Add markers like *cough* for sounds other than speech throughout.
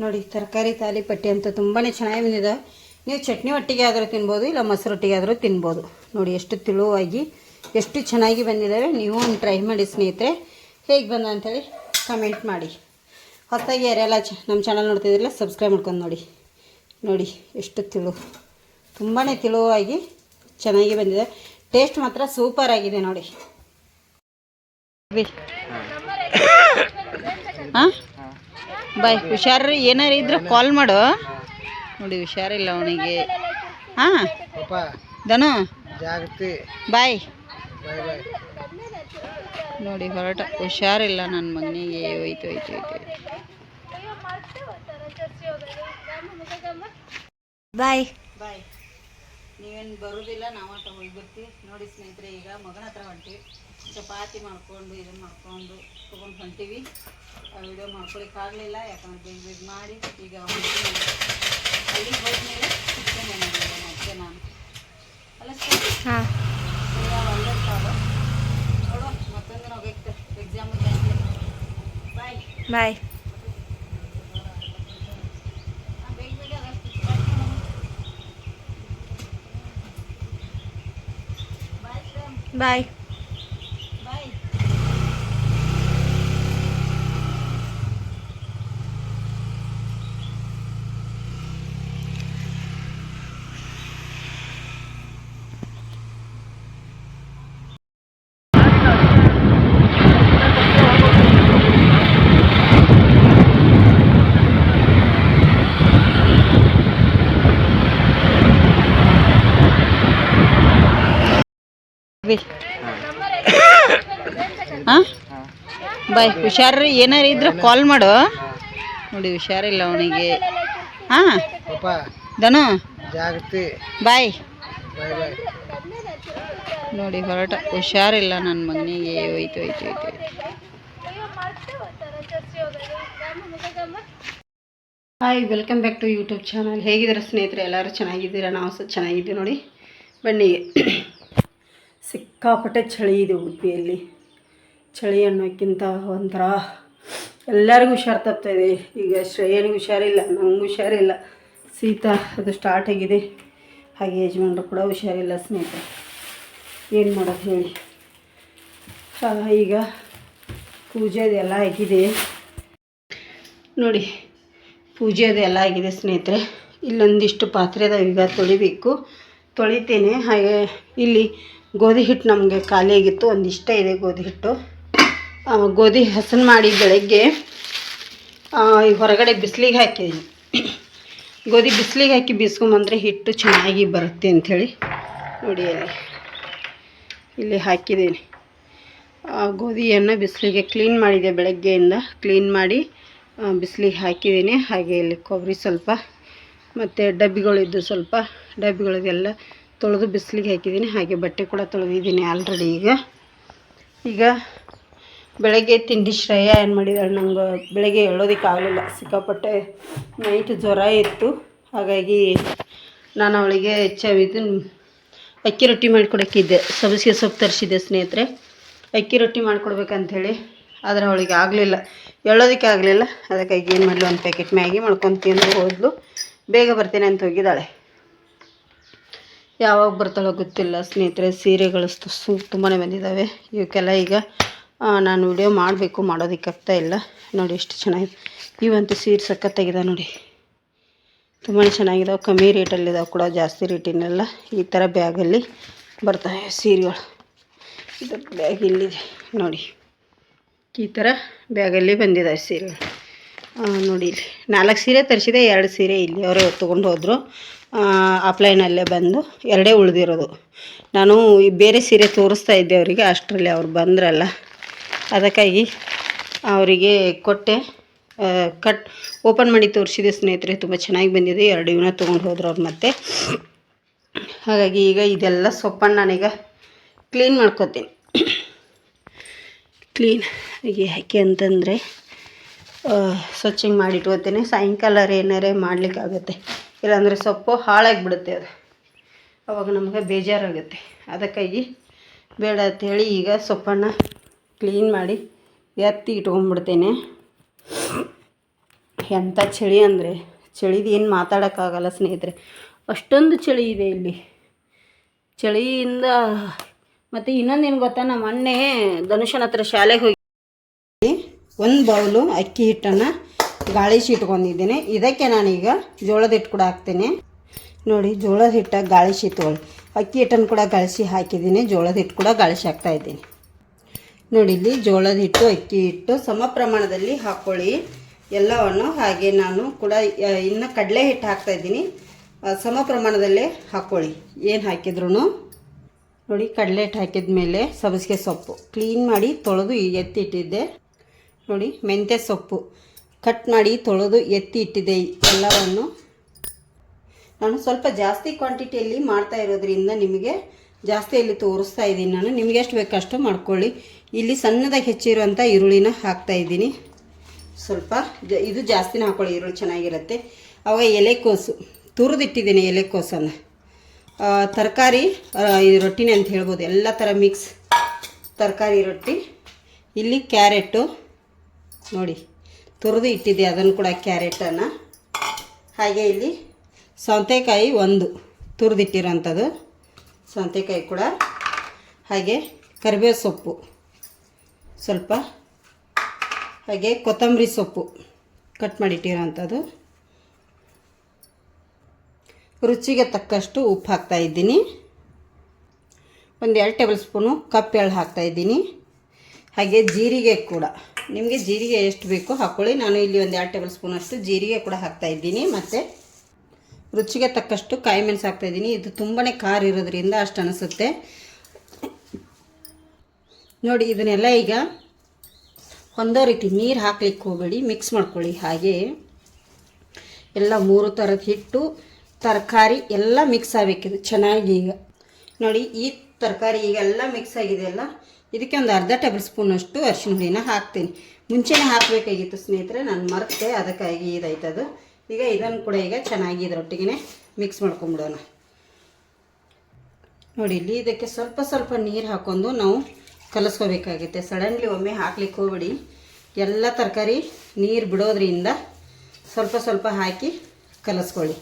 ನೋಡಿ, ತರಕಾರಿ ತಾಲಿಪಟ್ಟಿ ಅಂತ ತುಂಬಾ ಚೆನ್ನಾಗಿ ಬಂದಿದೆ. ನೀವು ಚಟ್ನಿ ಒಟ್ಟಿಗೆ ಆದರೂ ತಿನ್ಬೋದು, ಇಲ್ಲ ಮೊಸರೊಟ್ಟಿಗೆ ಆದರೂ ತಿನ್ಬೋದು. ನೋಡಿ, ಎಷ್ಟು ತಿಳುವಾಗಿ, ಎಷ್ಟು ಚೆನ್ನಾಗಿ ಬಂದಿದ್ದಾವೆ ನೀವು ಒಂದು ಟ್ರೈ ಮಾಡಿ ಸ್ನೇಹಿತರೆ. ಹೇಗೆ ಬಂದ ಅಂಥೇಳಿ ಕಮೆಂಟ್ ಮಾಡಿ. ಹೊತ್ತಾಗಿ ಯಾರೆಲ್ಲ ಚ ನಮ್ಮ ಚಾನಲ್ ನೋಡ್ತಿದ್ದಿಲ್ಲ ಸಬ್ಸ್ಕ್ರೈಬ್ ಮಾಡ್ಕೊಂಡು ನೋಡಿ. ನೋಡಿ, ಎಷ್ಟು ತಿಳು ತುಂಬಾ ತಿಳುವಾಗಿ ಚೆನ್ನಾಗಿ ಬಂದಿದೆ. ಟೇಸ್ಟ್ ಮಾತ್ರ ಸೂಪರ್ ಆಗಿದೆ ನೋಡಿ. ಹಾಂ. ಬಾಯ್ ಹುಷಾರ್ರಿ ಏನಾರು ಇದ್ರೆ ಕಾಲ್ ಮಾಡು. ನೋಡಿ ಹುಷಾರಿಲ್ಲ ಅವನಿಗೆ. ಹಾಂ? ಧನು? ಜಾಗೃತಿ. ಬಾಯ್. ನೋಡಿ ಹೊರಟ. ಹುಷಾರಿಲ್ಲ ನನ್ನ ಮಗನಿಗೆ. ಹೋಯ್ತು ಹೋಯ್ತು ಹೋಯ್ತು ಬಾಯ್. ಬಾಯ್. ನೀವೇನು ಬರೋದಿಲ್ಲ ನಾವು ಅಂತ ಹೋಗಿ ಬರ್ತೀವಿ ನೋಡಿ ಸ್ನೇಹಿತರೆ ಈಗ ಮಗನ ಹತ್ರ ಹೊಂಟೀವಿ. ಚಪಾತಿ ಮಾಡಿಕೊಂಡು ಇದನ್ನು ಮಾಡಿಕೊಂಡು ತೊಗೊಂಡು ಹೊಂಟೀವಿ. ಆ ವಿಡಿಯೋ ಮಾಡ್ಕೊಳಕ್ಕೆ ಆಗಲಿಲ್ಲ ಯಾಕಂದ್ರೆ ಬೇಗ ಬೇಗ ಮಾಡಿ ಈಗ ಅಲ್ಲಿಗೆ ಹೋದ್ಮೇಲೆ ಸಿಗ್ತೇನೆ ನನಗೆ ಮತ್ತೆ ನಾನು ಅಲ್ಲ ಸರ್ ನೋಡುವ ಮತ್ತೊಂದು ನಾವು ಎಕ್ಸಾಮ್ ಬಾಯ್ ಬಾಯ್ ಬೇಗ ಹಾಂ? ಬಾಯ್, ಹುಷಾರ್ರಿ, ಏನಾರು ಇದ್ರೆ ಕಾಲ್ ಮಾಡು. ನೋಡಿ, ಹುಷಾರಿಲ್ಲ ಅವನಿಗೆ. ಹಾಂ? ಧನು? ಜಾಗೃತಿ ಬಾಯ್. ನೋಡಿ, ಹೊರಟ. ಹುಷಾರಿಲ್ಲ ನನ್ನ ಮಗನಿಗೆ ಹೋಯ್ತು ಹೋಯ್ತು ಹೋಯ್ತು ಹೋಯ್ತು. Hi welcome back to YouTube channel ಹೇಗಿದ್ದೀರಾ ಸ್ನೇಹಿತರೆ? ಎಲ್ಲರೂ ಚೆನ್ನಾಗಿದ್ದೀರಾ? ನಾವು ಸಹ ಚೆನ್ನಾಗಿದ್ದೀವಿ ನೋಡಿ. ಬನ್ನಿ. ಸಿಕ್ಕಾಪಟ್ಟೆ ಚಳಿ ಇದೆ ಉಡುಪಿಯಲ್ಲಿ. ಚಳಿ ಅನ್ನೋಕ್ಕಿಂತ ಒಂಥರ ಎಲ್ಲರಿಗೂ ಹುಷಾರು ತಪ್ತಾಯಿದೆ ಈಗ ಶ್ರೇಯನಿಗೆ ಹುಷಾರಿಲ್ಲ ನಂಗೆ ಹುಷಾರಿಲ್ಲ. ಶೀತ ಅದು ಸ್ಟಾರ್ಟ್ ಆಗಿದೆ. ಹಾಗೆ ಯಜಮಾನ್ರು ಕೂಡ ಹುಷಾರಿಲ್ಲ ಸ್ನೇಹಿತರೆ. ಏನು ಮಾಡೋದು ಹೇಳಿ. ಈಗ ಈಗ ಪೂಜೆದೆಲ್ಲ ಆಗಿದೆ. ನೋಡಿ, ಪೂಜೆ ಅದೆಲ್ಲ ಆಗಿದೆ ಸ್ನೇಹಿತರೆ. ಇಲ್ಲೊಂದಿಷ್ಟು ಪಾತ್ರೆ ಅದಾವೆ ಈಗ ತೊಳಿಬೇಕು. ತೊಳಿತೇನೆ. ಹಾಗೆ ಇಲ್ಲಿ ಗೋಧಿ ಹಿಟ್ಟು ನಮಗೆ ಖಾಲಿಯಾಗಿತ್ತು ಒಂದಿಷ್ಟ ಇದೆ ಗೋಧಿ ಹಿಟ್ಟು. ಗೋಧಿ ಹಸನ್ ಮಾಡಿ ಬೆಳಗ್ಗೆ ಹೊರಗಡೆ ಬಿಸಿಲಿಗೆ ಹಾಕಿದ್ದೀನಿ ಗೋಧಿ ಬಿಸಿಲಿಗೆ ಹಾಕಿ ಬೀಸ್ಕೊಂಬಂದ್ರೆ ಹಿಟ್ಟು ಚೆನ್ನಾಗಿ ಬರುತ್ತೆ ಅಂಥೇಳಿ ನೋಡಿ ಅಲ್ಲಿ. ಇಲ್ಲಿ ಹಾಕಿದ್ದೀನಿ ಗೋಧಿಯನ್ನು ಬಿಸಿಲಿಗೆ ಕ್ಲೀನ್ ಮಾಡಿದೆ ಬೆಳಗ್ಗೆಯಿಂದ. ಕ್ಲೀನ್ ಮಾಡಿ ಬಿಸಿಲಿಗೆ ಹಾಕಿದ್ದೀನಿ ಹಾಗೆ ಇಲ್ಲಿ ಕೊಬ್ಬರಿ ಸ್ವಲ್ಪ, ಮತ್ತು ಡಬ್ಬಿಗಳಿದ್ದು ಸ್ವಲ್ಪ ಡಬ್ಬಿಗಳದೆಲ್ಲ ತೊಳೆದು ಬಿಸಿಲಿಗೆ ಹಾಕಿದ್ದೀನಿ. ಹಾಗೆ ಬಟ್ಟೆ ಕೂಡ ತೊಳೆದಿದ್ದೀನಿ ಆಲ್ರೆಡಿ ಈಗ. ಈಗ ಬೆಳಗ್ಗೆ ತಿಂಡಿ ಶ್ರೇಯ ಏನು ಮಾಡಿದಾಳೆ? ನಂಗೆ ಬೆಳಗ್ಗೆ ಹೇಳೋದಕ್ಕೆ ಆಗಲಿಲ್ಲ. ಸಿಕ್ಕಾಪಟ್ಟೆ ನೈಟ್ ಜ್ವರ ಇತ್ತು. ಹಾಗಾಗಿ ನಾನು ಅವಳಿಗೆ ಹೆಚ್ಚಾಗಿದ್ದು ಅಕ್ಕಿ ರೊಟ್ಟಿ ಮಾಡಿಕೊಡೋಕ್ಕಿದ್ದೆ. ಸಬಸಿಗೆ ಸೊಪ್ಪು ತರಿಸಿದ್ದೆ ಸ್ನೇಹಿತರೆ. ಅಕ್ಕಿ ರೊಟ್ಟಿ ಮಾಡಿಕೊಡ್ಬೇಕಂಥೇಳಿ ಆದರೆ ಅವಳಿಗೆ ಆಗಲಿಲ್ಲ. ಹೇಳೋದಕ್ಕೆ ಆಗಲಿಲ್ಲ. ಅದಕ್ಕಾಗಿ ಏನು ಮಾಡಲಿ? ಒಂದು ಪ್ಯಾಕೆಟ್ ಮ್ಯಾಗಿ ಮಾಡ್ಕೊತೀನಿ ಹೋದ್ಲು. ಬೇಗ ಬರ್ತೇನೆ ಅಂತ ಹೋಗಿದ್ದಾಳೆ. ಯಾವಾಗ ಬರ್ತಾಳೋ ಗೊತ್ತಿಲ್ಲ ಸ್ನೇಹಿತರೆ, ಸೀರೆಗಳು ಸು ತುಂಬಾ ಬಂದಿದ್ದಾವೆ ಇವಕ್ಕೆಲ್ಲ ಈಗ ನಾನು ವಿಡಿಯೋ ಮಾಡಬೇಕು, ಮಾಡೋದಕ್ಕೆ ಆಗ್ತಾ ಇಲ್ಲ. ನೋಡಿ ಎಷ್ಟು ಚೆನ್ನಾಗಿದೆ. ಇವಂತೂ ಸೀರೆ ಸಖತ್ತಾಗಿದೆ ನೋಡಿ. ತುಂಬಾ ಚೆನ್ನಾಗಿದಾವೆ. ಕಮ್ಮಿ ರೇಟಲ್ಲಿದಾವೆ ಕೂಡ, ಜಾಸ್ತಿ ರೇಟಿನೆಲ್ಲ. ಈ ಥರ ಬ್ಯಾಗಲ್ಲಿ ಬರ್ತವೆ ಸೀರೆಗಳು. ಇದು ಬ್ಯಾಗ್ ಇಲ್ಲಿದೆ. ನೋಡಿ. ಈ ಥರ ಬ್ಯಾಗಲ್ಲಿ ಬಂದಿದ್ದಾವೆ ಸೀರೆಗಳು. ನೋಡಿ ಇಲ್ಲಿ. ನಾಲ್ಕು ಸೀರೆ ತರಿಸಿದೆ, ಎರಡು ಸೀರೆ ಇಲ್ಲಿ ಅವರೇ ತೊಗೊಂಡು ಹೋದರು. ಆಫ್ಲೈನಲ್ಲೇ ಬಂದು ಎರಡೇ ಉಳಿದಿರೋದು. ನಾನು ಬೇರೆ ಸೀರೆ ತೋರಿಸ್ತಾ ಇದ್ದೆ ಅವರಿಗೆ, ಅಷ್ಟರಲ್ಲಿ ಅವ್ರು ಬಂದ್ರಲ್ಲ. ಅದಕ್ಕಾಗಿ ಅವರಿಗೆ ಕೊಟ್ಟೆ. ಕಟ್, ಓಪನ್ ಮಾಡಿ ತೋರಿಸಿದೆ ಸ್ನೇಹಿತರೆ, ತುಂಬ ಚೆನ್ನಾಗಿ ಬಂದಿದೆ. ಎರಡು ಇವನ್ನ ತೊಗೊಂಡು ಹೋದ್ರು ಅವ್ರು ಮತ್ತೆ. ಹಾಗಾಗಿ ಈಗ ಇದೆಲ್ಲ ಸೊಪ್ಪನ್ನು ನಾನೀಗ ಕ್ಲೀನ್ ಮಾಡ್ಕೊತೀನಿ. ಕ್ಲೀನ್ ಯಾಕೆ ಅಂತಂದರೆ ಸ್ವಚ್ಛಂಗೆ ಮಾಡಿ ಇಟ್ಕೋತೀನಿ ಸಾಯಂಕಾಲ ಏನಾರೇ ಮಾಡಲಿಕ್ಕಾಗುತ್ತೆ. ಇಲ್ಲಾಂದರೆ ಸೊಪ್ಪು ಹಾಳಾಗಿಬಿಡುತ್ತೆ ಅದು. ಅವಾಗ ನಮಗೆ ಬೇಜಾರಾಗುತ್ತೆ. ಅದಕ್ಕಾಗಿ ಬೇಡ ಅಂಥೇಳಿ ಈಗ ಸೊಪ್ಪನ್ನು ಕ್ಲೀನ್ ಮಾಡಿ ಎತ್ತಿ ಇಟ್ಕೊಂಡ್ಬಿಡ್ತೇನೆ ಎಂಥ ಚಳಿ ಅಂದರೆ, ಚಳಿದು ಏನು ಮಾತಾಡೋಕ್ಕಾಗಲ್ಲ ಸ್ನೇಹಿತರೆ. ಅಷ್ಟೊಂದು ಚಳಿ ಇದೆ ಇಲ್ಲಿ. ಚಳಿಯಿಂದ ಮತ್ತು ಏನು ಗೊತ್ತಾ ನಮ್ಮ ಮೊನ್ನೆ ಧನುಷನ ಹತ್ರ ಶಾಲೆಗೆ ಹೋಗಿ ಒಂದು ಬೌಲು ಅಕ್ಕಿ ಹಿಟ್ಟನ್ನು ಗಾಳಿಸಿ ಇಟ್ಕೊಂಡಿದ್ದೀನಿ ಇದಕ್ಕೆ ನಾನೀಗ ಜೋಳದ ಹಿಟ್ಟು ಕೂಡ ಹಾಕ್ತೀನಿ. ನೋಡಿ, ಜೋಳದ ಹಿಟ್ಟ ಗಾಳಿಸಿ ತೊಗೊಳ್ಳಿ. ಅಕ್ಕಿ ಹಿಟ್ಟನ್ನು ಕೂಡ ಗಳಿಸಿ ಹಾಕಿದ್ದೀನಿ. ಜೋಳದ ಹಿಟ್ಟು ಕೂಡ ಗಳಿಸಿ ಹಾಕ್ತಾ ಇದ್ದೀನಿ ನೋಡಿ, ಇಲ್ಲಿ ಜೋಳದ ಹಿಟ್ಟು, ಅಕ್ಕಿ ಹಿಟ್ಟು ಸಮ ಪ್ರಮಾಣದಲ್ಲಿ ಹಾಕ್ಕೊಳ್ಳಿ ಎಲ್ಲವನ್ನು ಹಾಗೆ ನಾನು ಕೂಡ ಇನ್ನು ಕಡಲೆ ಹಿಟ್ಟು ಹಾಕ್ತಾ ಇದ್ದೀನಿ. ಸಮ ಪ್ರಮಾಣದಲ್ಲೇ ಹಾಕ್ಕೊಳ್ಳಿ ಏನು ಹಾಕಿದ್ರು ನೋಡಿ, ಕಡಲೆ ಹಿಟ್ಟು ಹಾಕಿದ ಮೇಲೆ ಸಬ್ಬಸಿಗೆ ಸೊಪ್ಪು. ಕ್ಲೀನ್ ಮಾಡಿ ತೊಳೆದು ಎತ್ತಿ ಇಟ್ಟಿದ್ದೆ ನೋಡಿ, ಮೆಂತ್ಯ ಸೊಪ್ಪು. ಕಟ್ ಮಾಡಿ ತೊಳೆದು ಎತ್ತಿ ಇಟ್ಟಿದೆ ಎಲ್ಲವನ್ನು. ನಾನು ಸ್ವಲ್ಪ ಜಾಸ್ತಿ ಕ್ವಾಂಟಿಟಿಯಲ್ಲಿ ಮಾಡ್ತಾ ಇರೋದ್ರಿಂದ ನಿಮಗೆ ಜಾಸ್ತಿಯಲ್ಲಿ ತೋರಿಸ್ತಾ ಇದ್ದೀನಿ ನಾನು. ನಿಮಗೆ ಎಷ್ಟು ಬೇಕಷ್ಟು ಮಾಡ್ಕೊಳ್ಳಿ. ಇಲ್ಲಿ ಸಣ್ಣದಾಗಿ ಹೆಚ್ಚಿರುವಂಥ ಈರುಳ್ಳಿನ ಹಾಕ್ತಾ ಇದ್ದೀನಿ. ಸ್ವಲ್ಪ ಇದು ಜಾಸ್ತಿನೇ ಹಾಕ್ಕೊಳ್ಳಿ ಈರುಳ್ಳಿ ಚೆನ್ನಾಗಿರುತ್ತೆ. ಅವಾಗ ಎಲೆಕೋಸು, ತುರಿದಿಟ್ಟಿದ್ದೀನಿ ಎಲೆಕೋಸನ್ನು. ತರಕಾರಿ ರೊಟ್ಟಿನೇ ಅಂತ ಹೇಳ್ಬೋದು. ಎಲ್ಲ ಥರ ಮಿಕ್ಸ್ ತರಕಾರಿ ರೊಟ್ಟಿ. ಇಲ್ಲಿ ಕ್ಯಾರೆಟು. ನೋಡಿ. ತುರಿದು ಇಟ್ಟಿದ್ದೆ ಅದನ್ನು ಕೂಡ ಕ್ಯಾರೆಟನ್ನು. ಹಾಗೆ ಇಲ್ಲಿ ಸೌತೆಕಾಯಿ ಒಂದು ತುರಿದಿಟ್ಟಿರೋಂಥದ್ದು. ಸೌತೆಕಾಯಿ ಕೂಡ. ಹಾಗೆ ಕರಿಬೇವು ಸೊಪ್ಪು. ಸ್ವಲ್ಪ. ಹಾಗೆ ಕೊತ್ತಂಬರಿ ಸೊಪ್ಪು ಕಟ್ ಮಾಡಿಟ್ಟಿರೋಂಥದ್ದು. ರುಚಿಗೆ ತಕ್ಕಷ್ಟು ಉಪ್ಪು ಹಾಕ್ತಾಯಿದ್ದೀನಿ ಒಂದು ಎರಡು ಟೇಬಲ್ ಸ್ಪೂನು ಕಪ್ಪೆಳ್ಳು ಹಾಕ್ತಾಯಿದ್ದೀನಿ ಹಾಗೆ ಜೀರಿಗೆ ಕೂಡ. ನಿಮಗೆ ಜೀರಿಗೆ ಎಷ್ಟು ಬೇಕೋ ಹಾಕ್ಕೊಳ್ಳಿ ನಾನು ಇಲ್ಲಿ ಒಂದು ಎರಡು ಟೇಬಲ್ ಸ್ಪೂನಷ್ಟು ಜೀರಿಗೆ ಕೂಡ ಹಾಕ್ತಾ ಇದ್ದೀನಿ. ಮತ್ತು ರುಚಿಗೆ ತಕ್ಕಷ್ಟು ಕಾಯಿ ಮೆಣಸು ಹಾಕ್ತಾ ಇದ್ದೀನಿ. ಇದು ತುಂಬಾ ಖಾರ ಇರೋದ್ರಿಂದ ಅಷ್ಟು ಅನಿಸುತ್ತೆ. ನೋಡಿ, ಇದನ್ನೆಲ್ಲ ಈಗ ಒಂದೋ ರೀತಿ ನೀರು ಹಾಕ್ಲಿಕ್ಕೆ ಹೋಗಬೇಡಿ. ಮಿಕ್ಸ್ ಮಾಡ್ಕೊಳ್ಳಿ. ಹಾಗೆ ಎಲ್ಲ ಮೂರು ಥರದ ಹಿಟ್ಟು, ತರಕಾರಿ ಎಲ್ಲ ಮಿಕ್ಸ್ ಆಗಬೇಕಿದೆ. ಚೆನ್ನಾಗಿ ಈಗ. ನೋಡಿ, ಈ ತರಕಾರಿ ಈಗ ಎಲ್ಲ ಮಿಕ್ಸ್ ಆಗಿದೆಯಲ್ಲ ಇದಕ್ಕೆ ಒಂದು ಅರ್ಧ ಟೇಬಲ್ ಸ್ಪೂನಷ್ಟು ಅರಿಶಿನ ಹುಳಿನ ಹಾಕ್ತೀನಿ. ಮುಂಚೆನೇ ಹಾಕಬೇಕಾಗಿತ್ತು ಸ್ನೇಹಿತರೆ, ನಾನು ಮರೆತೆ ಅದಕ್ಕಾಗಿ ಇದಾಯ್ತು ಅದು. ಈಗ ಇದನ್ನು ಕೂಡ ಈಗ ಚೆನ್ನಾಗಿ ಇದರೊಟ್ಟಿಗೆ ಮಿಕ್ಸ್ ಮಾಡ್ಕೊಂಬಿಡೋಣ. ನೋಡಿ, ಇಲ್ಲಿ ಇದಕ್ಕೆ ಸ್ವಲ್ಪ ಸ್ವಲ್ಪ ನೀರು ಹಾಕ್ಕೊಂಡು ನಾವು ಕಲಿಸ್ಕೋಬೇಕಾಗುತ್ತೆ. ಸಡನ್ಲಿ ಒಮ್ಮೆ ಹಾಕ್ಲಿಕ್ಕೆ ಹೋಗ್ಬಿಡಿ. ಎಲ್ಲ ತರಕಾರಿ ನೀರು ಬಿಡೋದ್ರಿಂದ ಸ್ವಲ್ಪ ಸ್ವಲ್ಪ ಹಾಕಿ ಕಲಸ್ಕೊಳ್ಳಿ.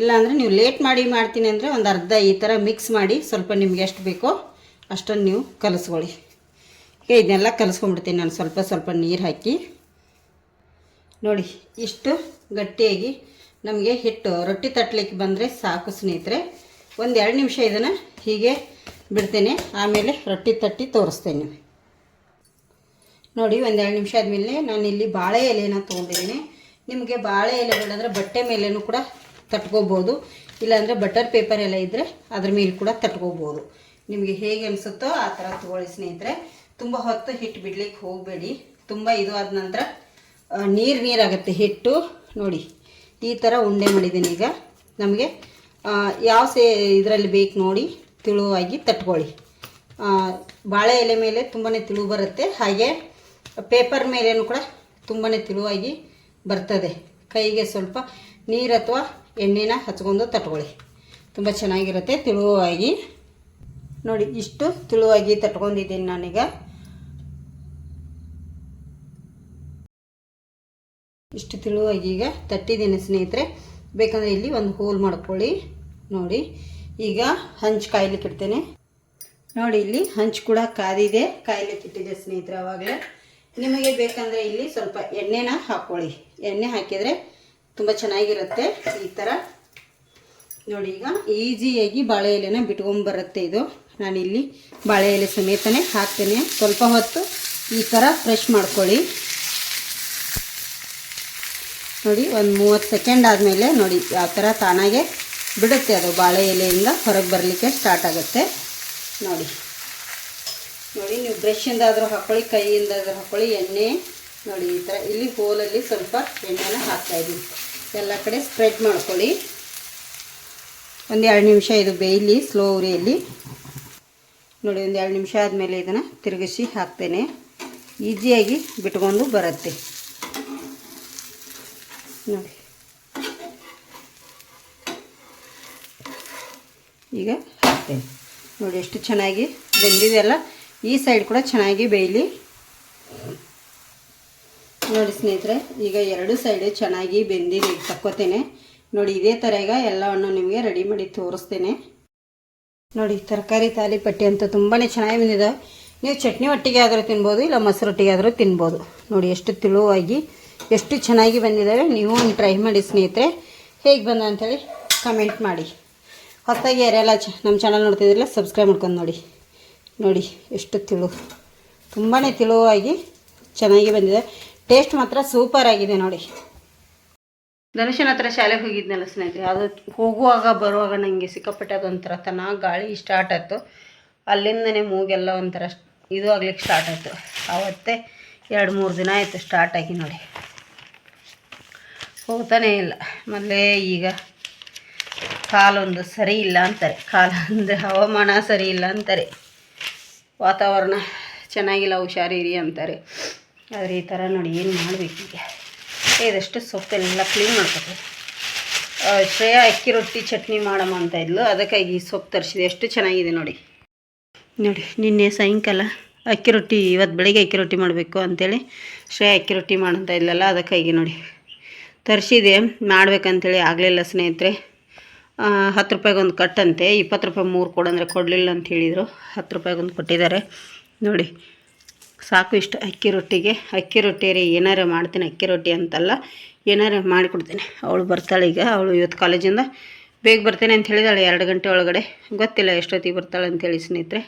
ಇಲ್ಲಾಂದರೆ ನೀವು ಲೇಟ್ ಮಾಡಿ ಮಾಡ್ತೀನಿ ಅಂದರೆ ಒಂದು ಅರ್ಧ ಈ ಥರ ಮಿಕ್ಸ್ ಮಾಡಿ ಸ್ವಲ್ಪ ನಿಮ್ಗೆ ಎಷ್ಟು ಬೇಕೋ ಅಷ್ಟನ್ನು ನೀವು ಕಲಿಸ್ಕೊಳ್ಳಿ. ಈಗ ಇದನ್ನೆಲ್ಲ ಕಲಿಸ್ಕೊಂಡ್ಬಿಡ್ತೀನಿ ನಾನು. ಸ್ವಲ್ಪ ಸ್ವಲ್ಪ ನೀರು ಹಾಕಿ. ನೋಡಿ, ಇಷ್ಟು ಗಟ್ಟಿಯಾಗಿ ನಮಗೆ ಹಿಟ್ಟು ರೊಟ್ಟಿ ತಟ್ಟಲಿಕ್ಕೆ ಬಂದರೆ ಸಾಕು ಸ್ನೇಹಿತರೆ. ಒಂದು ಎರಡು ನಿಮಿಷ ಇದನ್ನು ಹೀಗೆ ಬಿಡ್ತೇನೆ. ಆಮೇಲೆ ರೊಟ್ಟಿ ತಟ್ಟಿ ತೋರಿಸ್ತೇನೆ ನೋಡಿ, ಒಂದು ಎರಡು ನಿಮಿಷ ಆದಮೇಲೆ ನಾನು ಇಲ್ಲಿ ಬಾಳೆ ಎಲೆನ ತೊಗೊಂಡಿದ್ದೀನಿ. ನಿಮಗೆ ಬಾಳೆ ಎಲೆ ಬೇಡಂದ್ರೆ ಬಟ್ಟೆ ಮೇಲೇನೂ ಕೂಡ ತಟ್ಕೋಬೋದು. ಇಲ್ಲಾಂದರೆ ಬಟರ್ ಪೇಪರ್ ಎಲ್ಲ ಇದ್ದರೆ ಅದ್ರ ಮೇಲೆ ಕೂಡ ತಟ್ಕೋಬೋದು. ನಿಮಗೆ ಹೇಗೆ ಅನಿಸುತ್ತೋ ಆ ಥರ ತೊಗೊಳ್ಳಿ ಸ್ನೇಹಿತರೆ. ತುಂಬ ಹೊತ್ತು ಹಿಟ್ಟು ಬಿಡ್ಲಿಕ್ಕೆ ಹೋಗಬೇಡಿ. ತುಂಬ ಇದು ಆದ ನಂತರ ನೀರು ನೀರಾಗುತ್ತೆ ಹಿಟ್ಟು. ನೋಡಿ, ಈ ಥರ ಉಂಡೆ ಮಾಡಿದ್ದೀನಿ ಈಗ. ನಮಗೆ ಯಾವ ಸೇ ಇದರಲ್ಲಿ ಬೇಕು ನೋಡಿ ತಿಳುವಾಗಿ ತಟ್ಕೊಳ್ಳಿ. ಬಾಳೆ ಎಲೆ ಮೇಲೆ ತುಂಬಾ ತಿಳು ಬರುತ್ತೆ. ಹಾಗೆ ಪೇಪರ್ ಮೇಲೇನೂ ಕೂಡ ತುಂಬಾ ತಿಳುವಾಗಿ ಬರ್ತದೆ. ಕೈಗೆ ಸ್ವಲ್ಪ ನೀರು ಅಥವಾ ಎಣ್ಣೆನ ಹಚ್ಕೊಂಡು ತಟ್ಕೊಳ್ಳಿ. ತುಂಬ ಚೆನ್ನಾಗಿರುತ್ತೆ ತಿಳುವಾಗಿ. ನೋಡಿ, ಇಷ್ಟು ತಿಳುವಾಗಿ ತಟ್ಕೊಂಡಿದ್ದೀನಿ ನಾನೀಗ. ಇಷ್ಟು ತಿಳುವಾಗಿ ಈಗ ತಟ್ಟಿದ್ದೀನಿ ಸ್ನೇಹಿತರೆ. ಬೇಕಂದ್ರೆ ಇಲ್ಲಿ ಒಂದು ಹೋಲ್ ಮಾಡ್ಕೊಳ್ಳಿ. ನೋಡಿ, ಈಗ ಹಂಚು ಕಾಯ್ಲಿಕ್ಕೆ ಇಡ್ತೇನೆ. ನೋಡಿ, ಇಲ್ಲಿ ಹಂಚು ಕೂಡ ಕಾದಿದೆ, ಕಾಯ್ಲಿಕ್ಕೆ ಇಟ್ಟಿದೆ ಸ್ನೇಹಿತರೆ ಅವಾಗಲೇ. ನಿಮಗೆ ಬೇಕಂದರೆ ಇಲ್ಲಿ ಸ್ವಲ್ಪ ಎಣ್ಣೆನ ಹಾಕ್ಕೊಳ್ಳಿ ಎಣ್ಣೆ ಹಾಕಿದರೆ ತುಂಬ ಚೆನ್ನಾಗಿರುತ್ತೆ ಈ ಥರ ನೋಡಿ, ಈಗ ಈಸಿಯಾಗಿ ಬಾಳೆ ಎಲೆನ ಬಿಟ್ಕೊಂಬರುತ್ತೆ ಇದು. ನಾನಿಲ್ಲಿ ಬಾಳೆ ಎಲೆ ಸಮೇತನೇ ಹಾಕ್ತೇನೆ. ಸ್ವಲ್ಪ ಹೊತ್ತು ಈ ಥರ ಫ್ರೆಶ್ ಮಾಡ್ಕೊಳ್ಳಿ. ನೋಡಿ, ಒಂದು ಮೂವತ್ತು ಸೆಕೆಂಡ್ ಆದಮೇಲೆ ನೋಡಿ ಯಾವ ಥರ ತಾನಾಗೆ ಬಿಡುತ್ತೆ ಅದು ಬಾಳೆ ಎಲೆಯಿಂದ ಹೊರಗೆ ಬರಲಿಕ್ಕೆ ಸ್ಟಾರ್ಟ್ ಆಗುತ್ತೆ. ನೋಡಿ. ನೋಡಿ, ನೀವು ಬ್ರಷಿಂದ ಆದರೂ ಹಾಕ್ಕೊಳ್ಳಿ ಕೈಯಿಂದ ಆದರೂ ಹಾಕ್ಕೊಳ್ಳಿ, ಎಣ್ಣೆ. ನೋಡಿ, ಈ ಥರ ಇಲ್ಲಿ ಹೋಲಲ್ಲಿ ಸ್ವಲ್ಪ ಎಣ್ಣೆನ ಹಾಕ್ತಾಯಿದ್ದೀನಿ ಎಲ್ಲ ಕಡೆ ಸ್ಪ್ರೆಡ್ ಮಾಡ್ಕೊಳ್ಳಿ. ಒಂದು ಎರಡು ನಿಮಿಷ ಇದು ಬೇಯಲಿ, ಸ್ಲೋ ಉರಿಯಲ್ಲಿ. ನೋಡಿ, ಒಂದು ಎರಡು ನಿಮಿಷ ಆದಮೇಲೆ ಇದನ್ನು ತಿರುಗಿಸಿ ಹಾಕ್ತೇನೆ. ಈಸಿಯಾಗಿ ಬಿಟ್ಕೊಂಡು ಬರುತ್ತೆ. ನೋಡಿ. ಈಗ ಹಾಕ್ತೇನೆ. ನೋಡಿ, ಎಷ್ಟು ಚೆನ್ನಾಗಿ ಬೆಂದಿದೆಯಲ್ಲ ಈ ಸೈಡ್ ಕೂಡ ಚೆನ್ನಾಗಿ ಬೇಯಲಿ. ನೋಡಿ ಸ್ನೇಹಿತರೆ, ಈಗ ಎರಡು ಸೈಡು ಚೆನ್ನಾಗಿ ಬೆಂದಿದೆ. ತಕ್ಕೋತೇನೆ. ನೋಡಿ, ಇದೇ ಥರ ಈಗ ಎಲ್ಲವನ್ನು ನಿಮಗೆ ರೆಡಿ ಮಾಡಿ ತೋರಿಸ್ತೇನೆ. ನೋಡಿ, ತರಕಾರಿ ತಾಲಿಪಟ್ಟಿ ಅಂತ ತುಂಬಾ ಚೆನ್ನಾಗಿ ಬಂದಿದೆ. ನೀವು ಚಟ್ನಿ ಒಟ್ಟಿಗೆ ಆದರೂ ತಿನ್ಬೋದು, ಇಲ್ಲ ಮೊಸರೊಟ್ಟಿಗೆ ಆದರೂ ತಿನ್ಬೋದು. ನೋಡಿ, ಎಷ್ಟು ತಿಳುವಾಗಿ, ಎಷ್ಟು ಚೆನ್ನಾಗಿ ಬಂದಿದ್ದಾವೆ. ನೀವು ಒಂದು ಟ್ರೈ ಮಾಡಿ ಸ್ನೇಹಿತರೆ, ಹೇಗೆ ಬಂದ ಅಂಥೇಳಿ ಕಮೆಂಟ್ ಮಾಡಿ. ಹೊಸದಾಗಿ ಯಾರೆಲ್ಲ ಚ ನಮ್ಮ ಚಾನಲ್ ನೋಡ್ತಿದ್ರಲ್ಲ ಸಬ್ಸ್ಕ್ರೈಬ್ ಮಾಡ್ಕೊಂಡು ನೋಡಿ. ನೋಡಿ, ಎಷ್ಟು ತಿಳು ತುಂಬಾ ತಿಳುವಾಗಿ ಚೆನ್ನಾಗಿ ಬಂದಿದೆ. ಟೇಸ್ಟ್ ಮಾತ್ರ ಸೂಪರ್ ಆಗಿದೆ ನೋಡಿ. ಧನುಷನ ಹತ್ರ ಶಾಲೆಗೆ ಹೋಗಿದ್ನಲ್ಲ ಸ್ನೇಹಿತರೆ, ಅದು ಹೋಗುವಾಗ, ಬರುವಾಗ ನನಗೆ ಸಿಕ್ಕಾಪಟ್ಟೆ ಅದೊಂಥರ ತನ ಗಾಳಿ ಸ್ಟಾರ್ಟ್ ಆಯಿತು. ಅಲ್ಲಿಂದನೇ ಮೂಗೆಲ್ಲ ಒಂಥರ ಇದು ಆಗ್ಲಿಕ್ಕೆ ಸ್ಟಾರ್ಟ್ ಆಯಿತು. ಆವತ್ತೇ ಎರಡು ಮೂರು ದಿನ ಆಯಿತು ಸ್ಟಾರ್ಟ್ ಆಗಿ ನೋಡಿ. ಹೋಗ್ತಾನೇ ಇಲ್ಲ. ಮೊದಲೇ ಈಗ ಕಾಲೊಂದು ಸರಿ ಇಲ್ಲ ಅಂತಾರೆ. ಕಾಲ ಅಂದರೆ ಹವಾಮಾನ ಸರಿ ಇಲ್ಲ ಅಂತಾರೆ. ವಾತಾವರಣ ಚೆನ್ನಾಗಿಲ್ಲ, ಹುಷಾರಿರಿ ಅಂತಾರೆ. ಆದರೆ ಈ ಥರ ನೋಡಿ ಏನು ಮಾಡಬೇಕೀಗ ಇದಷ್ಟು ಸೊಪ್ಪೆಲ್ಲ ಕ್ಲೀನ್ ಮಾಡ್ಕೊತೀವಿ ಶ್ರೇಯಾ ಅಕ್ಕಿ ರೊಟ್ಟಿ ಚಟ್ನಿ ಮಾಡಮ್ಮ ಅಂತ ಇದ್ಲು. ಅದಕ್ಕಾಗಿ ಸೊಪ್ಪು ತರಿಸಿದೆ. ಎಷ್ಟು ಚೆನ್ನಾಗಿದೆ ನೋಡಿ. ನೋಡಿ, ನಿನ್ನೆ ಸಾಯಂಕಾಲ ಅಕ್ಕಿ ರೊಟ್ಟಿ, ಇವತ್ತು ಬೆಳಿಗ್ಗೆ ಅಕ್ಕಿ ರೊಟ್ಟಿ ಮಾಡಬೇಕು ಅಂಥೇಳಿ ಶ್ರೇಯಾ ಅಕ್ಕಿ ರೊಟ್ಟಿ ಮಾಡಂತ ಇಲ್ಲಲ್ಲ ಅದಕ್ಕಾಗಿ ನೋಡಿ. ತರಿಸಿದೆ, ಮಾಡ್ಬೇಕಂತೇಳಿ ಆಗಲಿಲ್ಲ ಸ್ನೇಹಿತರೆ. ಹತ್ತು ರೂಪಾಯಿಗೊಂದು ಕಟ್ಟಂತೆ. ಇಪ್ಪತ್ತು ರೂಪಾಯಿ ಮೂರು ಕೊಡಂದ್ರೆ ಕೊಡಲಿಲ್ಲ ಅಂತ ಹೇಳಿದರು. ಹತ್ತು ರೂಪಾಯಿಗೊಂದು ಕೊಟ್ಟಿದ್ದಾರೆ. ನೋಡಿ ಸಾಕು, ಇಷ್ಟು ಅಕ್ಕಿ ರೊಟ್ಟಿಗೆ. ಅಕ್ಕಿ ರೊಟ್ಟಿ ರೀ, ಏನಾರು ಮಾಡ್ತೀನಿ, ಅಕ್ಕಿ ರೊಟ್ಟಿ ಅಂತಲ್ಲ, ಏನಾರು ಮಾಡಿಕೊಡ್ತೀನಿ. ಅವಳು ಬರ್ತಾಳೆ ಈಗ, ಅವಳು ಇವತ್ತು ಕಾಲೇಜಿಂದ. ಬೇಗ ಬರ್ತೇನೆ ಅಂತ ಹೇಳಿದಾಳೆ, ಎರಡು ಗಂಟೆ ಒಳಗಡೆ. ಗೊತ್ತಿಲ್ಲ ಎಷ್ಟೊತ್ತಿಗೆ ಬರ್ತಾಳೆ ಅಂತೇಳಿ ಸ್ನೇಹಿತರೆ.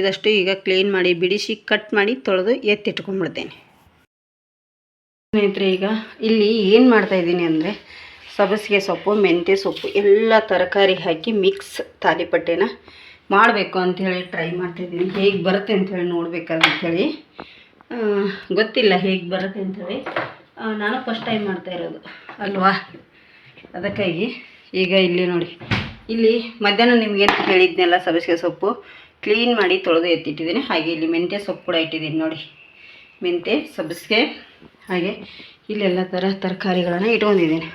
ಇದಷ್ಟು ಈಗ ಕ್ಲೀನ್ ಮಾಡಿ, ಬಿಡಿಸಿ ಕಟ್ ಮಾಡಿ, ತೊಳೆದು ಎತ್ತಿಟ್ಕೊಂಡ್ಬಿಡ್ತೇನೆ. ಸ್ನೇಹಿತರೆ, ಈಗ ಇಲ್ಲಿ ಏನು ಮಾಡ್ತಾ ಇದ್ದೀನಿ ಅಂದರೆ ಸಬಸಿಗೆ ಸೊಪ್ಪು, ಮೆಂತ್ಯ ಸೊಪ್ಪು, ಎಲ್ಲ ತರಕಾರಿ ಹಾಕಿ ಮಿಕ್ಸ್ ತಾಲಿಪಟ್ಟೆನ ಮಾಡಬೇಕು ಅಂಥೇಳಿ ಟ್ರೈ ಮಾಡ್ತಿದ್ದೀನಿ. ಹೇಗೆ ಬರುತ್ತೆ ಅಂಥೇಳಿ ನೋಡ್ಬೇಕಲ್ಲ ಅಂಥೇಳಿ ಗೊತ್ತಿಲ್ಲ ಹೇಗೆ ಬರುತ್ತೆ ಅಂಥೇಳಿ ನಾನು ಫಸ್ಟ್ ಟೈಮ್ ಮಾಡ್ತಾ ಇರೋದು. ಅಲ್ವಾ? ಅದಕ್ಕಾಗಿ ಈಗ ಇಲ್ಲಿ ನೋಡಿ. ಇಲ್ಲಿ ಮಧ್ಯಾಹ್ನ ನಿಮಗೇನು ಹೇಳಿದ್ನೆಲ್ಲ ಸಬಸಿಗೆ ಸೊಪ್ಪು. ಕ್ಲೀನ್ ಮಾಡಿ ತೊಳೆದು ಎತ್ತಿಟ್ಟಿದ್ದೀನಿ. ಹಾಗೆ ಇಲ್ಲಿ ಮೆಂತ್ಯ ಸೊಪ್ಪು ಕೂಡ ಇಟ್ಟಿದ್ದೀನಿ ನೋಡಿ. ಮೆಂತ್ಯ ಸಬ್ಸಿಗೆ ಹಾಗೆ ಇಲ್ಲೆಲ್ಲ ಥರ ತರಕಾರಿಗಳನ್ನು ಇಟ್ಕೊಂಡಿದ್ದೀನಿ.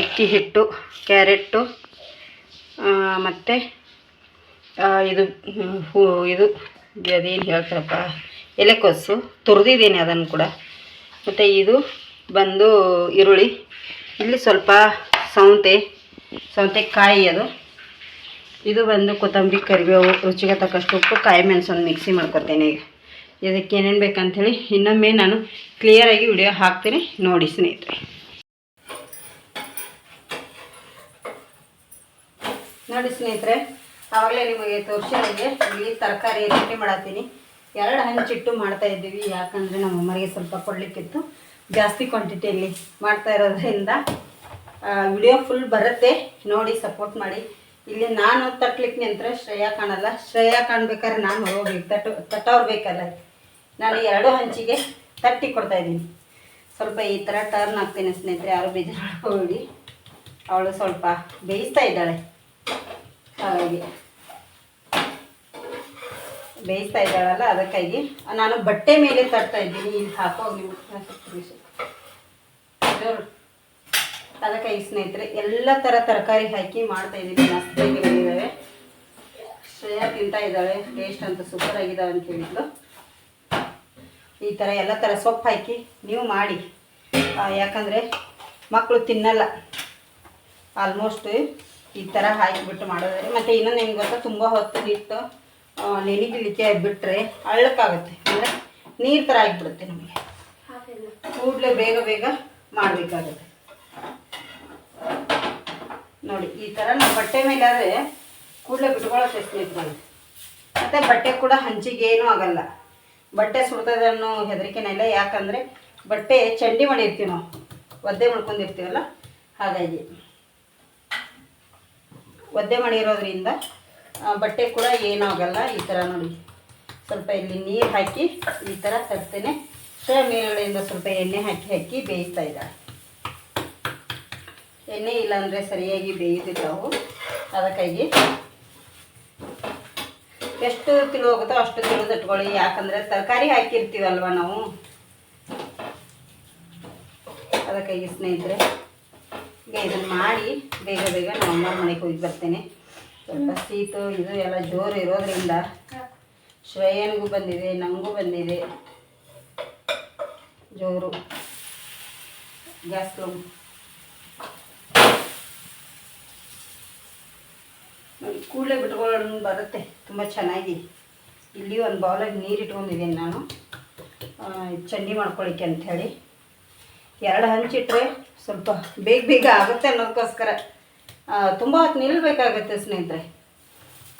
ಅಕ್ಕಿ ಹಿಟ್ಟು, ಕ್ಯಾರೆಟ್ಟು ಮತ್ತು ಇದು ಹೂ, ಇದು ಅದೇನು ಹೇಳ್ತಾರಪ್ಪ ಎಲೆಕೋಸು, ತುರಿದಿದ್ದೀನಿ ಅದನ್ನು ಕೂಡ. ಮತ್ತು ಇದು ಬಂದು ಈರುಳ್ಳಿ, ಇಲ್ಲಿ ಸ್ವಲ್ಪ ಸೌಂತೆ, ಸೌತೆಕಾಯಿ ಅದು. ಇದು ಬಂದು ಕೊತ್ತಂಬರಿ, ಕರಿಬೇವು, ರುಚಿಗೆ ತಕ್ಕಷ್ಟು ಉಪ್ಪು, ಕಾಯಿ ಮೆಣಸನ್ನು ಮಿಕ್ಸಿ ಮಾಡ್ಕೊತೀನಿ ಈಗ. ಇದಕ್ಕೆ ಏನೇನು ಬೇಕಂಥೇಳಿ ಇನ್ನೊಮ್ಮೆ ನಾನು ಕ್ಲಿಯರಾಗಿ ವಿಡಿಯೋ ಹಾಕ್ತೀನಿ, ನೋಡಿ ಸ್ನೇಹಿತರೆ. ನೋಡಿ ಸ್ನೇಹಿತರೆ ಆವಾಗಲೇ ನಿಮಗೆ ತೋರಿಸಿದಂಗೆ ಇಲ್ಲಿ ತರಕಾರಿ ರೊಟ್ಟಿ ಮಾಡತ್ತೀನಿ. ಎರಡು ಹಂಚಿಟ್ಟು ಮಾಡ್ತಾ ಇದ್ದೀವಿ. ಯಾಕಂದರೆ ನಮ್ಮ ಅಮ್ಮರಿಗೆ ಸ್ವಲ್ಪ ಕೊಡಲಿಕ್ಕಿತ್ತು. ಜಾಸ್ತಿ ಕ್ವಾಂಟಿಟಿಯಲ್ಲಿ ಮಾಡ್ತಾ ಇರೋದ್ರಿಂದ ವಿಡಿಯೋ ಫುಲ್ ಬರುತ್ತೆ. ನೋಡಿ ಸಪೋರ್ಟ್ ಮಾಡಿ. ಇಲ್ಲಿ ನಾನು ತಟ್ಲಿಕ್ಕೆ ನಿಂತರೆ ಶ್ರೇಯಾ ಕಾಣಲ್ಲ. ಶ್ರೇಯಾ ಕಾಣ್ಬೇಕಾದ್ರೆ ನಾನು ಹೋಗ್ಬೇಕು ತಟ್ಟು ತಟ್ಟವ್ರು ಬೇಕಲ್ಲ. ನಾನು ಎರಡು ಹಂಚಿಗೆ ತಟ್ಟಿ ಕೊಡ್ತಾ ಇದ್ದೀನಿ. ಸ್ವಲ್ಪ ಈ ಥರ ಟರ್ನ್ ಆಗ್ತೀನಿ ಸ್ನೇಹಿತರೆ. ಯಾರು ಬೇಜಾರು ಹೋಗಿ ಅವಳು ಸ್ವಲ್ಪ ಬೇಯಿಸ್ತಾ ಇದ್ದಾಳೆ. ಹಾಗಾಗಿ ಬೇಯಿಸ್ತಾ ಇದ್ದಾಳಲ್ಲ, ಅದಕ್ಕಾಗಿ. ನಾನು ಬಟ್ಟೆ ಮೇಲೆ ತರ್ತಾ ಇದ್ದೀನಿ, ಇಲ್ಲಿ ಹಾಕೋ ನೀವು ಜೋರು. ಅದಕ್ಕಾಗಿ ಸ್ನೇಹಿತರೆ, ಎಲ್ಲ ಥರ ತರಕಾರಿ ಹಾಕಿ ಮಾಡ್ತಾ ಇದ್ದೀನಿ. ಬಂದಿದ್ದಾವೆ. ಶ್ರೇಯಾ ತಿಂತಾ ಇದ್ದಾಳೆ. ಟೇಸ್ಟ್ ಅಂತ ಸೂಪರ್ ಆಗಿದ್ದಾವೆ ಅಂತ ಹೇಳಿದ್ಲು. ಈ ಥರ ಎಲ್ಲ ಥರ ಸೊಪ್ಪು ಹಾಕಿ ನೀವು ಮಾಡಿ. ಯಾಕಂದರೆ ಮಕ್ಕಳು ತಿನ್ನಲ್ಲ. ಆಲ್ಮೋಸ್ಟ್ ಈ ಥರ ಹಾಕಿಬಿಟ್ಟು ಮಾಡೋದ್ರೆ ಮತ್ತು ಇನ್ನೊಂದು ಹೆಂಗೆ ಗೊತ್ತಾ, ತುಂಬ ಹೊತ್ತು ನಿಟ್ಟು ನೆನೆ ನೆನೆಗಿಲಿಕ್ಕೆ ಬಿಟ್ಟರೆ ಅಳ್ಳಕ್ಕಾಗುತ್ತೆ ಅಂದರೆ ನೀರು ಥರ ಆಗಿಬಿಡುತ್ತೆ ನಮಗೆ. ಕೂಡಲೇ ಬೇಗ ಬೇಗ ಮಾಡಬೇಕಾಗುತ್ತೆ. ನೋಡಿ, ಈ ಥರ ನಾವು ಬಟ್ಟೆ ಮೇಲಾದರೆ ಕೂಡಲೇ ಬಿಟ್ಕೊಳ್ಳುತ್ತೆ ಸ್ನೇಹಿತರೆ ಮತ್ತು ಬಟ್ಟೆ ಕೂಡ ಹಂಚಿಗೆ ಏನೂ ಆಗಲ್ಲ. ಬಟ್ಟೆ ಸುಡ್ತದೆ ಅನ್ನೋ ಹೆದರಿಕೆನೇ ಇಲ್ಲ. ಯಾಕಂದರೆ ಬಟ್ಟೆ ಚಂಡಿ ಮಾಡಿರ್ತೀವಿ ನಾವು. ಒದ್ದೆ ಮಾಡ್ಕೊಂಡಿರ್ತೀವಲ್ಲ? ಹಾಗಾಗಿ. ಒದ್ದೆ ಮಾಡಿರೋದ್ರಿಂದ ಬಟ್ಟೆ ಕೂಡ ಏನಾಗಲ್ಲ ಈ ಥರ ನೋಡಿ. ಸ್ವಲ್ಪ ಇಲ್ಲಿ ನೀರು ಹಾಕಿ ಈ ಥರ ತರ್ತೇನೆ ಸೊ ಮೇಲೆಯಿಂದ ಸ್ವಲ್ಪ ಎಣ್ಣೆ ಹಾಕಿ ಹಾಕಿ ಬೇಯಿಸ್ತಾ ಇದ್ದಾಳೆ ಎಣ್ಣೆ ಇಲ್ಲಾಂದರೆ ಸರಿಯಾಗಿ ಬೇಯುತ್ತಿದ್ದವು ಅದಕ್ಕಾಗಿ ಎಷ್ಟು ತಿಳು ಹೋಗುತ್ತೋ ಅಷ್ಟು ತಿಳಿದು ಇಟ್ಕೊಳ್ಳಿ. ಯಾಕಂದರೆ ತರಕಾರಿ ಹಾಕಿರ್ತೀವಲ್ವ ನಾವು? ಅದಕ್ಕಾಗಿ ಸ್ನೇಹಿತರೆ. ಈಗ ಇದನ್ನು ಮಾಡಿ ಬೇಗ ಬೇಗ ನಾವು ಅಮ್ಮ ಮನೆಗೆ ಹೋಗಿ ಬರ್ತೇನೆ. ಸ್ವಲ್ಪ ಶೀತು, ಇದು ಎಲ್ಲ ಜೋರು ಇರೋದ್ರಿಂದ ಶ್ರೇಯನಿಗೂ ಬಂದಿದೆ ನನಗೂ ಬಂದಿದೆ. ಜೋರು. ಗ್ಯಾಸ್ ರೂಮ್ ಕೂಡಲೇ ಬಿಟ್ಕೊಳ್ಳೋಣ ಬರುತ್ತೆ. ತುಂಬ ಚೆನ್ನಾಗಿ. ಇಲ್ಲಿ ಒಂದು ಬೌಲಾಗಿ ನೀರು ಇಟ್ಕೊಂಡಿದ್ದೀನಿ ನಾನು. ಚಂಡಿ ಮಾಡ್ಕೊಳ್ಳಿಕ್ಕೆ ಅಂಥೇಳಿ. ಎರಡು ಹಂಚಿಟ್ರೆ ಸ್ವಲ್ಪ ಬೇಗ ಬೇಗ ಆಗುತ್ತೆ ಅನ್ನೋದಕ್ಕೋಸ್ಕರ ತುಂಬ ಹೊತ್ತು ನಿಲ್ಲಬೇಕಾಗುತ್ತೆ ಸ್ನೇಹಿತರೆ.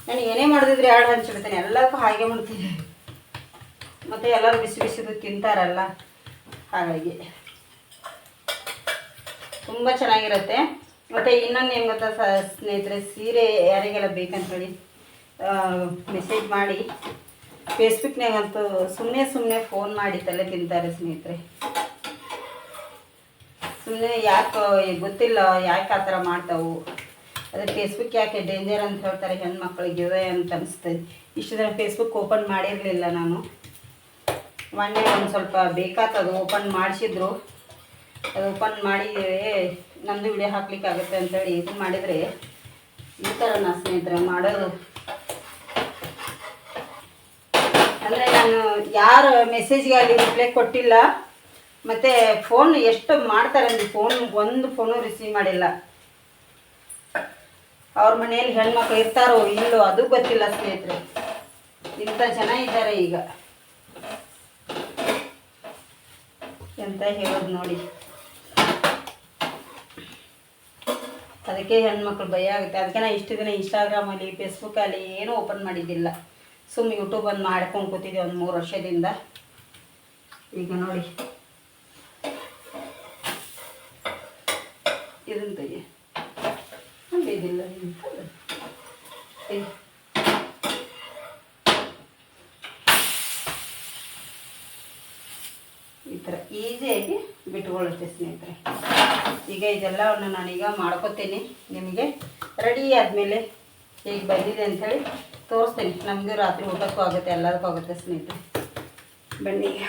ನಾನು ಏನೇ ಮಾಡಿದ್ರೆ ಎರಡು ಹಂಚಿಡ್ತೇನೆ ಎಲ್ಲಕ್ಕೂ ಹಾಗೆ ಮಾಡ್ತೀನಿ. ಮತ್ತು ಎಲ್ಲರೂ ಬಿಸಿ ಬಿಸಿದು ತಿಂತಾರಲ್ಲ, ಹಾಗಾಗಿ. ತುಂಬ ಚೆನ್ನಾಗಿರುತ್ತೆ. ಮತ್ತು ಇನ್ನೊಂದು ಏನು ಗೊತ್ತಾ ಸ, ಸ್ನೇಹಿತರೆ, ಸೀರೆ ಯಾರಿಗೆಲ್ಲ ಬೇಕಂತೇಳಿ ಮೆಸೇಜ್ ಮಾಡಿ. ಫೇಸ್ಬುಕ್ನಾಗಂತೂ ಸುಮ್ಮನೆ ಸುಮ್ಮನೆ ಫೋನ್ ಮಾಡಿ ತಲೆ ತಿಂತಾರೆ ಸ್ನೇಹಿತರೆ. ಸುಮ್ಮನೆ ಯಾಕೆ ಗೊತ್ತಿಲ್ಲ, ಯಾಕೆ ಆ ಥರ ಮಾಡ್ತಾವು? ಅದು ಫೇಸ್ಬುಕ್ ಯಾಕೆ ಡೇಂಜರ್ ಅಂತ ಹೇಳ್ತಾರೆ ಹೆಣ್ಮಕ್ಳಿಗೆ ಅಂತ ಅನಿಸ್ತದೆ ಇಷ್ಟು ದಿನ ಫೇಸ್ಬುಕ್ ಓಪನ್ ಮಾಡಿರಲಿಲ್ಲ ನಾನು. ಮೊನ್ನೆ ಒಂದು ಸ್ವಲ್ಪ ಬೇಕಾತದು ಓಪನ್ ಮಾಡಿಸಿದ್ರು. ಅದು ಓಪನ್ ಮಾಡಿ ನಂದು ವಿಡಿಯೋ ಹಾಕ್ಲಿಕ್ಕೆ ಆಗುತ್ತೆ ಅಂತೇಳಿ ಇದು ಮಾಡಿದರೆ ಈ ಥರ ನಾ ಸ್ನೇಹಿತರೆ ಮಾಡೋದು. ಅಂದರೆ ನಾನು ಯಾರು ಮೆಸೇಜ್ಗೆ ಅಲ್ಲಿ ರಿಪ್ಲೈ ಕೊಟ್ಟಿಲ್ಲ. ಮತ್ತು ಫೋನ್ ಎಷ್ಟು ಮಾಡ್ತಾರೆ ಅಂದ್ರೆ ಫೋನ್ ಒಂದು ಫೋನು ರಿಸೀವ್ ಮಾಡಿಲ್ಲ. ಅವ್ರ ಮನೆಯಲ್ಲಿ ಹೆಣ್ಮಕ್ಳು ಇರ್ತಾರೋ ಇಲ್ಲೋ ಅದು ಗೊತ್ತಿಲ್ಲ ಸ್ನೇಹಿತರೆ. ಇಂಥ ಜನ ಇದ್ದಾರೆ ಈಗ. ಎಂತ ಹೇಳೋದು ನೋಡಿ. ಅದಕ್ಕೆ ಹೆಣ್ಮಕ್ಳು ಭಯ ಆಗುತ್ತೆ. ಅದಕ್ಕೆ ನಾ ಇಷ್ಟು ದಿನ ಇನ್ಸ್ಟಾಗ್ರಾಮಲ್ಲಿ ಫೇಸ್ಬುಕ್ಕಲ್ಲಿ ಏನೂ ಓಪನ್ ಮಾಡಿದ್ದಿಲ್ಲ. ಸುಮ್ಮನೆ ಒಂದು ಮಾಡ್ಕೊಂಡು ಕೂತಿದ್ದೆ ಒಂದು ಮೂರು ವರ್ಷದಿಂದ. ಈಗ ನೋಡಿ. ಇದನ್ನ ತೆಗಿ ಹಂಗೆ ಇದಿಲ್ಲ ಇಂಥದ್ದು. ತೆಗಿ. ಈ ಥರ ಈಸಿಯಾಗಿ ಬಿಟ್ಕೊಳ್ಳುತ್ತೆ ಸ್ನೇಹಿತರೆ ಈಗ ಇದೆಲ್ಲವನ್ನು ನಾನೀಗ ಮಾಡ್ಕೊತೀನಿ ನಿಮಗೆ ರೆಡಿ ಆದಮೇಲೆ ಹೇಗೆ ಬಂದಿದೆ ಅಂಥೇಳಿ ತೋರಿಸ್ತೀನಿ ನಮಗೂ ರಾತ್ರಿ ಊಟಕ್ಕೂ ಆಗುತ್ತೆ ಎಲ್ಲದಕ್ಕೂ ಆಗುತ್ತೆ ಸ್ನೇಹಿತರೆ ಬನ್ನಿ ಈಗ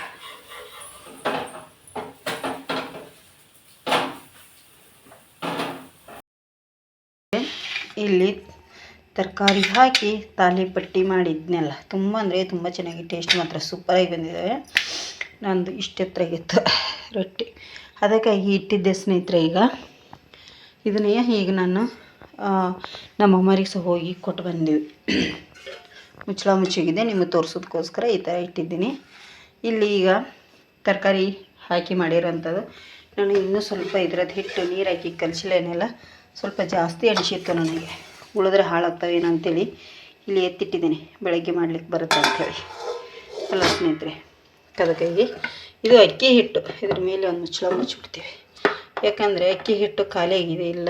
ಇಲ್ಲಿ ತರಕಾರಿ ಹಾಕಿ ತಾಲಿಪಟ್ಟಿ ಮಾಡಿದ್ನೆಲ್ಲ. ತುಂಬ ಅಂದರೆ ತುಂಬ ಚೆನ್ನಾಗಿ ಟೇಸ್ಟ್ ಮಾತ್ರ ಸೂಪರಾಗಿ ಬಂದಿದೆ ನಂದು ಇಷ್ಟೆತ್ತರಾಗಿತ್ತು *laughs* ರೊಟ್ಟಿ. ಅದಕ್ಕಾಗಿ ಇಟ್ಟಿದ್ದೆ ಸ್ನೇಹಿತರೆ ಈಗ. ಇದನ್ನೇ ಈಗ ನಾನು ನಮ್ಮ ಅಮ್ಮರಿಗೆ ಸಹ ಹೋಗಿ ಕೊಟ್ಟು ಬಂದೀವಿ. *coughs* ಮುಚ್ಚಳ ಮುಚ್ಚಿಗಿದೆ ನಿಮಗೆ ತೋರಿಸೋದಕ್ಕೋಸ್ಕರ ಈ ಥರ ಇಟ್ಟಿದ್ದೀನಿ. ಇಲ್ಲಿ ಈಗ ತರಕಾರಿ ಹಾಕಿ ಮಾಡಿರೋಂಥದ್ದು. ನಾನು ಇನ್ನೂ ಸ್ವಲ್ಪ ಇದ್ರದ್ದು ಹಿಟ್ಟು ನೀರು ಹಾಕಿ ಕಲಸಿಲೇನೆಲ್ಲ ಸ್ವಲ್ಪ ಜಾಸ್ತಿ ಅನಿಸಿತ್ತು ನನಗೆ. ಉಳಿದ್ರೆ ಹಾಳಾಗ್ತವೇನೋ ಅಂತೇಳಿ ಇಲ್ಲಿ ಎತ್ತಿಟ್ಟಿದ್ದೀನಿ. ಬೆಳಗ್ಗೆ ಮಾಡ್ಲಿಕ್ಕೆ ಬರುತ್ತೆ ಅಂಥೇಳಿ. ಅಲ್ಲ ಸ್ನೇಹಿತರೆ ಅದಕ್ಕಾಗಿ ಇದು ಅಕ್ಕಿ ಹಿಟ್ಟು. ಇದ್ರ ಮೇಲೆ ಒಂದು ಮುಚ್ಚಳ ಮುಚ್ಚಿಬಿಡ್ತೀವಿ. ಯಾಕಂದರೆ ಅಕ್ಕಿ ಹಿಟ್ಟು ಖಾಲಿಯಾಗಿದೆ ಇಲ್ಲ.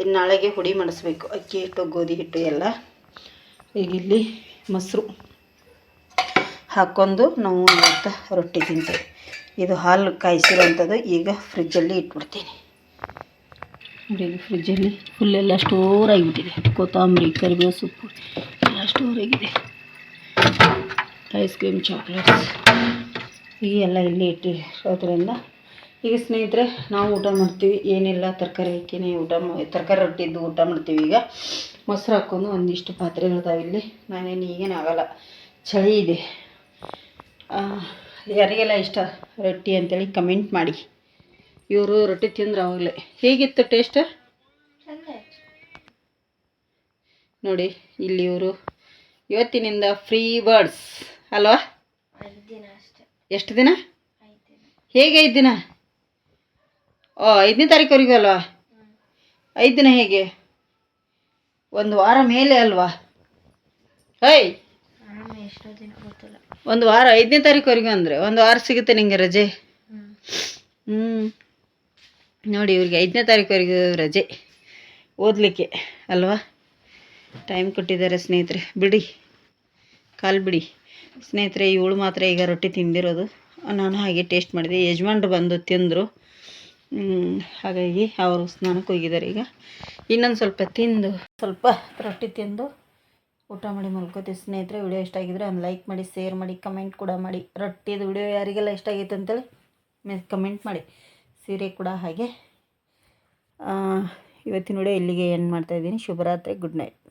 ಇದು ನಾಳೆಗೆ ಹುಡಿ ಮಾಡಿಸ್ಬೇಕು. ಅಕ್ಕಿ ಹಿಟ್ಟು, ಗೋಧಿ ಹಿಟ್ಟು ಎಲ್ಲ. ಈಗ ಇಲ್ಲಿ ಮೊಸರು ಹಾಕ್ಕೊಂಡು ನಾವು ಇವತ್ತು ರೊಟ್ಟಿ ತಿಂತೇವೆ. ಇದು ಹಾಲು ಕಾಯಿಸಿರೋಂಥದ್ದು ಈಗ ಫ್ರಿಜ್ಜಲ್ಲಿ ಇಟ್ಬಿಡ್ತೀನಿ. ನೋಡಿ ಫ್ರಿಜ್ಜಲ್ಲಿ ಫುಲ್ಲೆಲ್ಲ ಸ್ಟೋರ್ ಆಗಿಬಿಟ್ಟಿದೆ. ಕೊತ್ತಂಬರಿ ಕರಿಬೇವು ಸೊಪ್ಪು ಎಲ್ಲ ಸ್ಟೋರ್ ಆಗಿದೆ. ಐಸ್ ಕ್ರೀಮ್ ಚಾಕ್ಲೇಟ್ಸ್ ಈ ಎಲ್ಲ ಇಲ್ಲಿ ಇಟ್ಟಿರೋದ್ರಿಂದ ಈಗ ಸ್ನೇಹಿತರೆ, ನಾವು ಊಟ ಮಾಡ್ತೀವಿ. ಏನಿಲ್ಲ, ತರಕಾರಿ ಹಾಕಿನೇ ಊಟ ತರಕಾರಿ ರೊಟ್ಟಿದ್ದು ಊಟ ಮಾಡ್ತೀವಿ ಈಗ. ಮೊಸರು ಹಾಕ್ಕೊಂಡು ಒಂದಿಷ್ಟು ಪಾತ್ರೆಗಳಿದಾವೆ ಇಲ್ಲಿ. ನಾನೇನು ಈಗೇನು ಆಗಲ್ಲ. ಚಳಿ ಇದೆ. ಯಾರಿಗೆಲ್ಲ ಇಷ್ಟ ರೊಟ್ಟಿ ಅಂತೇಳಿ ಕಮೆಂಟ್ ಮಾಡಿ. ಇವರು ರೊಟ್ಟಿ ತಿಂದ್ರೆ ಅವಾಗಲೇ ಹೇಗಿತ್ತು ಟೇಸ್ಟ್ ನೋಡಿ ಇಲ್ಲಿ ಇವರು ಇವತ್ತಿನಿಂದ ಫ್ರೀ ಬರ್ಡ್ಸ್ ಅಲ್ವಾ? ಎಷ್ಟು ದಿನ? ಹೇಗೆ ಐದು ದಿನ? ಓ ಐದನೇ ತಾರೀಕುವರೆಗೂ ಅಲ್ವಾ? ಐದು ದಿನ ಹೇಗೆ? ಒಂದು ವಾರ ಮೇಲೆ ಅಲ್ವಾ? ಹೇಯ್ ಒಂದು ವಾರ ಐದನೇ ತಾರೀಕುವರೆಗೂ ಅಂದರೆ ಒಂದು ವಾರ ಸಿಗುತ್ತೆ ನಿಮಗೆ ರಜೆ? ಹ್ಞೂ ನೋಡಿ, ಇವ್ರಿಗೆ ಐದನೇ ತಾರೀಕುವರೆಗೂ ರಜೆ. ಓದಲಿಕ್ಕೆ, ಅಲ್ವಾ? ಟೈಮ್ ಕೊಟ್ಟಿದ್ದಾರೆ ಸ್ನೇಹಿತರೆ. ಬಿಡಿ, ಕಾಲು ಬಿಡಿ. ಸ್ನೇಹಿತರೆ, ಇವಳು ಮಾತ್ರ ಈಗ ರೊಟ್ಟಿ ತಿಂದಿರೋದು. ನಾನು ಹಾಗೆ ಟೇಸ್ಟ್ ಮಾಡಿದೆ. ಯಜಮಾನ್ರು ಬಂದು ತಿಂದರು. ಹಾಗಾಗಿ ಅವರು ಸ್ನಾನಕ್ಕೆ ಹೋಗಿದ್ದಾರೆ ಈಗ. ಇನ್ನೊಂದು ಸ್ವಲ್ಪ ತಿಂದು, ಸ್ವಲ್ಪ ರೊಟ್ಟಿ ತಿಂದು ಊಟ ಮಾಡಿ ಮಲ್ಕೋತೀವಿ. ಸ್ನೇಹಿತರೆ, ವಿಡಿಯೋ ಇಷ್ಟ ಆಗಿದ್ರೆ ಒಂದು ಲೈಕ್ ಮಾಡಿ ಶೇರ್ ಮಾಡಿ ಕಮೆಂಟ್ ಕೂಡ ಮಾಡಿ. ರೊಟ್ಟಿದು ವಿಡಿಯೋ ಯಾರಿಗೆಲ್ಲ ಇಷ್ಟ ಆಗೈತೆ ಅಂತೇಳಿ ಕಮೆಂಟ್ ಮಾಡಿ. ಸೀರೆ ಕೂಡ ಹಾಗೆ. ಇವತ್ತಿನ ಇಲ್ಲಿಗೆ ಎಂಡ್ ಮಾಡ್ತಾಯಿದ್ದೀನಿ ಶುಭರಾತ್ರಿ ಗುಡ್ ನೈಟ್.